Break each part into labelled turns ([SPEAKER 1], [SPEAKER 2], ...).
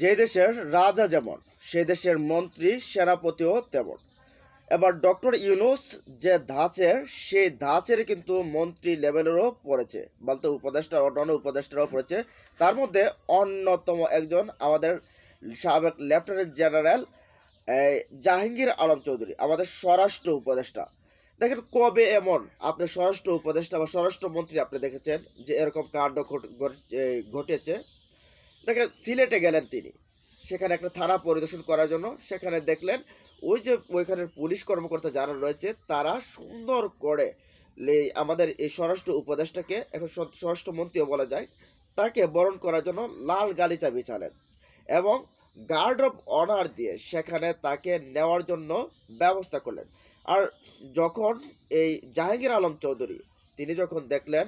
[SPEAKER 1] যে দেশের রাজা যেমন, সে দেশের মন্ত্রী, সেনাপতিও তেমন। এবার ডক্টর ইউনুস যে ধাঁচের সেই ধাঁচের কিন্তু মন্ত্রী লেভেলেরও পড়েছে, বলতে উপদেষ্টা, অন্যান্য উপদেষ্টারাও পড়েছে। তার মধ্যে অন্যতম একজন আমাদের সাবেক লেফটেন্যান্ট জেনারেল জাহাঙ্গীর আলম চৌধুরী, আমাদের স্বরাষ্ট্র উপদেষ্টা। দেখেন কবে এমন, আপনি স্বরাষ্ট্র উপদেষ্টা বা স্বরাষ্ট্রমন্ত্রী আপনি দেখেছেন যে এরকম কাণ্ড ঘটেছে? দেখেন, সিলেটে গেলেন তিনি। সেখানে একটা থানা পরিদর্শন করার জন্য সেখানে দেখলেন, ওই যে ওইখানের পুলিশ কর্মকর্তা যারা রয়েছে, তারা সুন্দর করে আমাদের এই স্বরাষ্ট্র উপদেষ্টাকে, এখন স্বরাষ্ট্রমন্ত্রীও বলা যায়, তাকে বরণ করার জন্য লাল গালিচা বিছালেন এবং গার্ড অফ অনার দিয়ে সেখানে তাকে নেওয়ার জন্য ব্যবস্থা করলেন। আর যখন এই জাহাঙ্গীর আলম চৌধুরী, তিনি যখন দেখলেন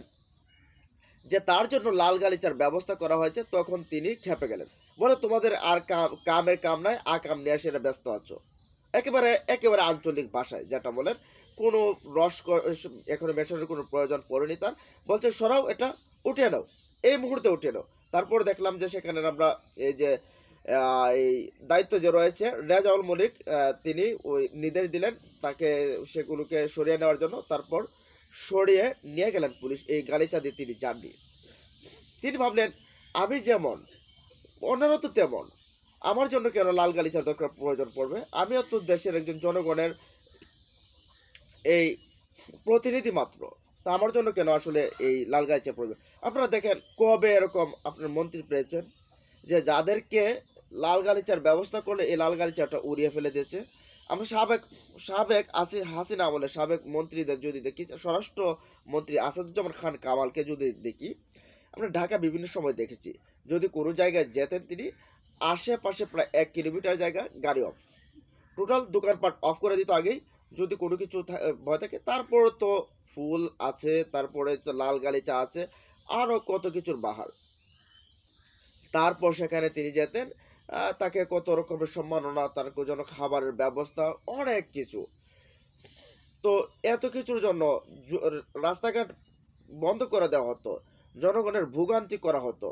[SPEAKER 1] যে তার জন্য লাল গালিচার ব্যবস্থা করা হয়েছে, তখন তিনি খেপে গেলেন। বলে, তোমাদের আর কাম, কামের কাম নাই আ কাম নিয়ে সেটা ব্যস্ত আছো। একেবারে একেবারে আঞ্চলিক ভাষায় যেটা বলেন, কোনো রস এখানে মেশানোর কোনো প্রয়োজন পড়েনি তার। বলছে, সরাও এটা উঠে নাও। এই মুহূর্তে উঠে নাও। তারপর দেখলাম যে সেখানে আমরা এই যে এই দায়িত্ব যে রয়েছে, রেজাউল মলিক তিনি ওই নির্দেশ দিলেন তাকে সেগুলোকে সরিয়ে নেওয়ার জন্য। তারপর সরিয়ে নিয়ে গেলেন পুলিশ এই গালিচা দিয়ে তিনি যাননি। তিনি ভাবলেন, আমি যেমন অন্যান্য তো তেমন। আমার জন্য কেন লাল গালিচার দরকার প্রয়োজন পড়বে? আমিও তো দেশের একজন জনগণের এই প্রতিনিধি মাত্র। তা আমার জন্য কেন আসলে এই লাল গালিচা পড়বে? আপনারা দেখেন কবে এরকম আপনার মন্ত্রী পেয়েছেন যে যাদেরকে লাল গালিচার ব্যবস্থা করলে এই লাল গালিচাটা উড়িয়ে ফেলে দিয়েছে। আমরা সাবেক সাবেক আসি হাসিনা আমলে সাবেক মন্ত্রীদের যদি দেখি স্বরাষ্ট্র মন্ত্রী আসাদুজ্জামান খান কামালকে যদি দেখি, আমরা ঢাকা বিভিন্ন সময় দেখেছি। যদি কোনো জায়গায় যেতেন তিনি, আশেপাশে প্রায় এক কিলোমিটার জায়গা গাড়ি অফ টোটাল দোকানপাট অফ করে দিত আগেই। যদি কোনো কিছু ভয় থাকে তারপরে তো ফুল আছে, তারপরে তো লাল গালিচা আছে, আরও কত কিছুর বাহার। তারপর সেখানে তিনি যেতেন তাকে কত রকমের সম্মাননা, তার জন্য খাবারের ব্যবস্থা, অনেক কিছু। তো এত কিছুর জন্য রাস্তাঘাট বন্ধ করে দেওয়া হতো, জনগণের ভোগান্তি করা হতো।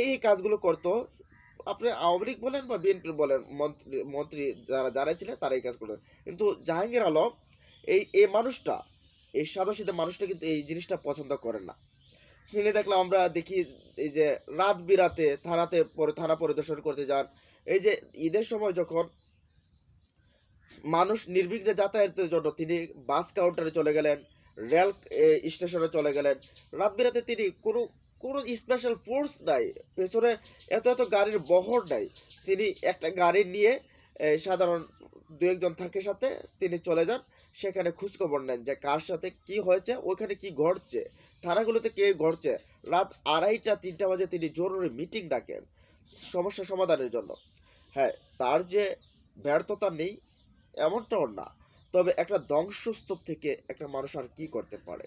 [SPEAKER 1] এই কাজগুলো করতো। আপনি আওয়ামী লীগ বলেন বা বিএনপি বলেন, মন্ত্রী মন্ত্রী যারা যারা ছিলেন তারা এই কাজ করলেন। কিন্তু জাহাঙ্গীর আলম, এই এই মানুষটা, এই সাদাসিধে মানুষটা কিন্তু এই জিনিসটা পছন্দ করেন না। তিনি দেখলাম আমরা দেখি এই যে রাত বিরাতে থানাতে পরে থানা পরিদর্শন করতে যান। এই যে ঈদের সময় যখন মানুষ নির্বিঘ্নে যাতায়াতের জন্য তিনি বাস কাউন্টারে চলে গেলেন, রেল স্টেশনে চলে গেলেন। রাত বিরাতে তিনি কোনো কোনো স্পেশাল ফোর্স নাই, পেছনে এত এত গাড়ির বহর নাই। তিনি একটা গাড়ি নিয়ে সাধারণ দু একজন থাকে সাথে, তিনি চলে যান। সেখানে খোঁজখবর নেন যে কার সাথে কি হয়েছে, ওইখানে কি ঘটছে। থানাগুলোতে কে ঘটছে? রাত আড়াইটা, তিনটা বাজে তিনি জরুরি মিটিং ডাকেন সমস্যা সমাধানের জন্য। হ্যাঁ তার যে ব্যর্থতা নেই, এমনটাও না। তবে একটা ধ্বংসস্তূপ থেকে একটা মানুষ আর কি করতে পারে?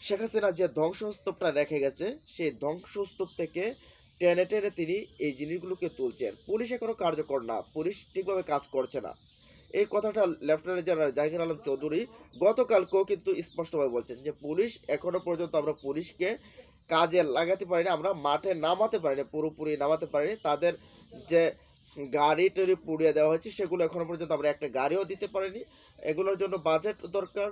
[SPEAKER 1] শেখ হাসিনা যে ধ্বংসস্তূপটা রেখে গেছে, সেই ধ্বংসস্তূপ থেকে টেনে টেনে তিনি এই জিনিসগুলোকে তুলছেন। পুলিশ এখনও কার্যকর না, পুলিশ ঠিকভাবে কাজ করছে না। এই কথাটা লেফটেন্যান্ট জেনারেল জাহির আলম চৌধুরী গতকালকেও কিন্তু স্পষ্টভাবে বলছেন যে পুলিশ এখনও পর্যন্ত আমরা পুলিশকে কাজে লাগাতে পারিনি, আমরা মাঠে নামাতে পারিনি, পুরোপুরি নামাতে পারিনি। তাদের যে গাড়ি টাড়ি পুড়িয়ে দেওয়া হয়েছে, সেগুলো এখনও পর্যন্ত আমরা একটা গাড়িও দিতে পারিনি। এগুলোর জন্য বাজেট দরকার,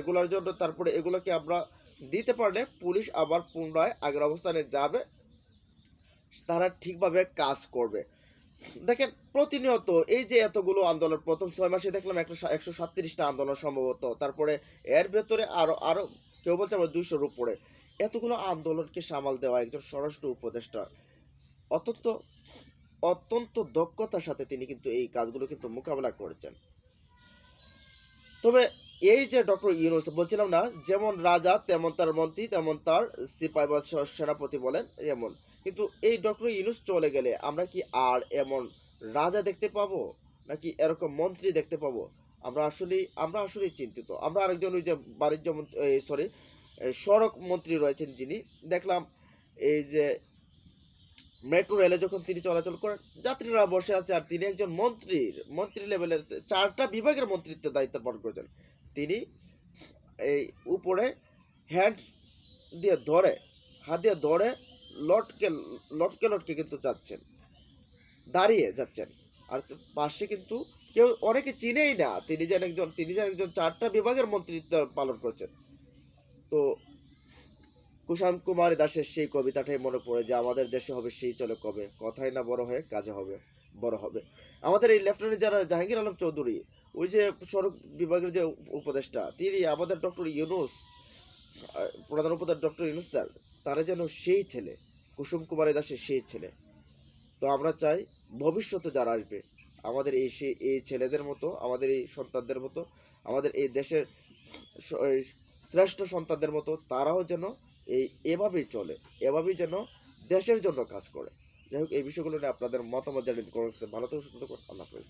[SPEAKER 1] এগুলোর জন্য তারপরে এগুলোকে আমরা দিতে পারলে পুলিশ আবার পুনরায় আগের অবস্থানে যাবে, তারা ঠিকভাবে কাজ করবে। দেখেন, প্রতিনিয়ত এই যে এতগুলো আন্দোলন, প্রথম ছয় মাসে দেখলাম একটা একশো সাতত্রিশটা আন্দোলন সম্ভবত। তারপরে এর ভেতরে আরও আরও কেউ বলছে আমার দুইশোর উপরে। এতগুলো আন্দোলনকে সামাল দেওয়া একজন স্বরাষ্ট্র উপদেষ্টা। অত্যন্ত অত্যন্ত দক্ষতার সাথে তিনি কিন্তু এই কাজগুলো কিন্তু মোকাবেলা করেছেন। তবে এই যে ডক্টর ইউনুস, বলছিলাম না, যেমন রাজা, তেমন তার মন্ত্রী, তেমন তার সিপাই বা সেনাপতি বলেন, এমন। কিন্তু এই ডক্টর ইউনুস চলে গেলে আমরা কি আর এমন রাজা দেখতে পাবো? নাকি এরকম মন্ত্রী দেখতে পাবো? আমরা আসলে আমরা আসলে চিন্তিত। আমরা আরেকজন ওই যে বাণিজ্য মন্ত্রী সরি সড়ক মন্ত্রী রয়েছেন যিনি। দেখলাম এই যে মেট্রো রেলে যখন তিনি চলাচল করেন, যাত্রীরা বসে আছে আর তিনি একজন মন্ত্রীর, মন্ত্রী লেভেলের চারটা বিভাগের মন্ত্রিত্বের দায়িত্ব পালন করেছেন। তিনি এই উপরে হ্যান্ড দিয়ে ধরে, হাত দিয়ে ধরে লটকে লটকে লটকে কিন্তু যাচ্ছেন। দাঁড়িয়ে যাচ্ছেন। আর পাশে কিন্তু কেউ অনেকে চিনেই না, তিনি যেন একজন, তিনি যেন একজন চারটা বিভাগের মন্ত্রিত্ব পালন করছেন। তো কুশান্ত কুমার দাসের সেই কবিতাটাই মনে পড়ে যে, আমাদের দেশে হবে, সেই চলে কবে? কথাই না বড় হয়ে কাজে হবে, বড় হবে। আমাদের এই লেফটেন্যান্ট জেনারেল জাহাঙ্গীর আলম চৌধুরী, ওই যে সড়ক বিভাগের যে উপদেষ্টা, তিনি আমাদের ডক্টর ইউনুস প্রধান উপদেষ্টা ডক্টর ইউনুস স্যার, তারা যেন সেই ছেলে। কুসুম কুমারী দাসের সেই ছেলে। তো আমরা চাই ভবিষ্যতে যারা আসবে, আমাদের এই সে, এই ছেলেদের মতো, আমাদের এই সন্তানদের মতো, আমাদের এই দেশের শ্রেষ্ঠ সন্তানদের মতো, তারাও যেন এই এভাবেই চলে, এভাবেই যেন দেশের জন্য কাজ করে। যাই হোক, এই বিষয়গুলো নিয়ে আপনাদের মতামত জানিয়ে কমেন্টসে ভালো থেকে সুস্থ থাকুন, আল্লাহ হাফেজ।